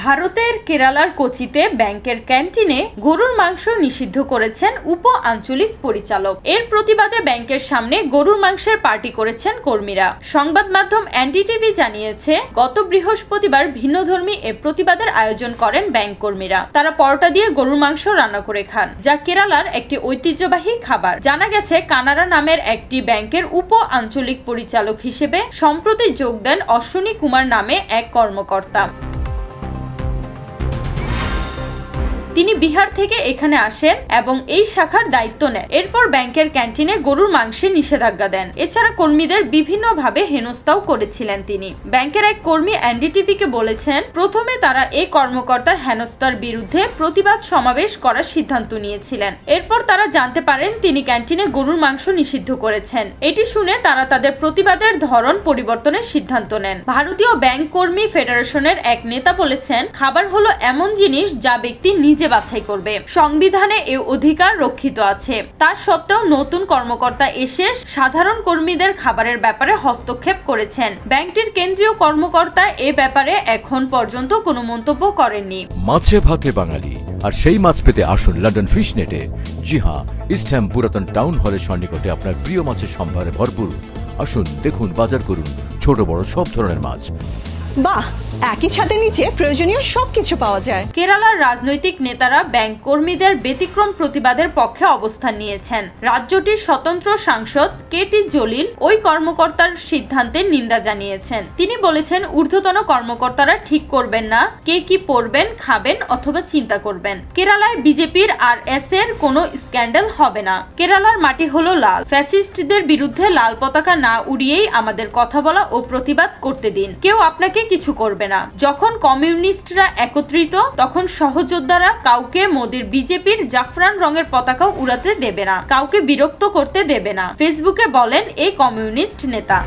ভারতের কেরালার কোচিতে ব্যাংকের ক্যান্টিনে গরুর মাংস নিষিদ্ধ করেছেন উপ আঞ্চলিক পরিচালক। এর প্রতিবাদে ব্যাংকের সামনে গরুর মাংসের পার্টি করেছেন কর্মীরা। সংবাদ মাধ্যম এনডিটিভি জানিয়েছে, গত বৃহস্পতিবার ভিন্নধর্মী এ প্রতিবাদের আয়োজন করেন ব্যাংক কর্মীরা। তারা পরোটা দিয়ে গরুর মাংস রান্না করে খান, যা কেরালার একটি ঐতিহ্যবাহী খাবার। জানা গেছে, কানাডা নামের একটি ব্যাংকের উপ আঞ্চলিক পরিচালক হিসেবে সম্প্রতি যোগ দেন অশ্বিনী কুমার নামে এক কর্মকর্তা। তিনি বিহার থেকে এখানে আসেন এবং এই শাখার দায়িত্ব নেন। এরপর ব্যাংকের ক্যান্টিনে গরুর মাংসে নিষেধাজ্ঞা দেন। এছাড়া কর্মীদের বিভিন্নভাবে হেনস্থাও করেছিলেন তিনি। ব্যাংকের এক কর্মী এনডিটিভিকে বলেছেন, প্রথমে তারা এই কর্মকর্তার হেনস্থার বিরুদ্ধে প্রতিবাদ সমাবেশ করার সিদ্ধান্ত নিয়েছিলেন। এরপর তারা জানতে পারেন তিনি ক্যান্টিনে গরুর মাংস নিষিদ্ধ করেছেন। এটি শুনে তারা তাদের প্রতিবাদের ধরন পরিবর্তনের সিদ্ধান্ত নেন। ভারতীয় ব্যাংক কর্মী ফেডারেশনের এক নেতা বলেছেন, খাবার হলো এমন জিনিস যা ব্যক্তি নিজে বাছাই করবে। সংবিধানে এ অধিকার রক্ষিত আছে। তার সত্ত্বেও নতুন কর্মকর্তা এসে সাধারণ কর্মীদের খাবারের ব্যাপারে হস্তক্ষেপ করেছেন। ব্যাংকটির কেন্দ্রীয় কর্মকর্তা এ ব্যাপারে এখন পর্যন্ত কোনো মন্তব্য করেননি। মাছে ভাতে বাঙালি, আর সেই মাছ পেতে আসুন লন্ডন ফিশ নেটে জি হ্যাঁ ইস্টহ্যাম পুরাতন টাউন হলের সন্নিকটে আপনার প্রিয় মাছের সম্ভারে ভরপুর। আসুন, দেখুন, বাজার করুন ছোট বড় সব ধরনের মাছ। বাহ, একই ছাদের নিচে প্রয়োজনীয় সবকিছু পাওয়া যায়। কেরালার রাজনৈতিক নেতারা ব্যাংক কর্মীদের ব্যতিক্রম প্রতিবাদের পক্ষে অবস্থান নিয়েছেন। রাজ্যটির স্বতন্ত্র সাংসদ কেটি জলিল ওই কর্মকর্তার সিদ্ধান্তের নিন্দা জানিয়েছেন। তিনি বলেছেন, ঊর্ধ্বতন কর্মকর্তারা ঠিক করবেন না, কে কি পড়বেন খাবেন অথবা চিন্তা করবেন। কেরালায় বিজেপির আর এস এর কোনো স্ক্যান্ডাল হবে না। কেরালার মাটি হলো লাল। ফ্যাসিস্টদের বিরুদ্ধে লাল পতাকা না উড়িয়েই আমাদের কথা বলা ও প্রতিবাদ করতে দিন। কেউ আপনাকে কিছু করবে না। যখন কমিউনিস্টরা একত্রিত, তখন সহযোদ্ধারা কাউকে মোদীর বিজেপির জাফরান রঙের পতাকাও উড়াতে দেবে না, কাউকে বিরক্ত করতে দেবে না। ফেসবুকে বলেন এই কমিউনিস্ট নেতা।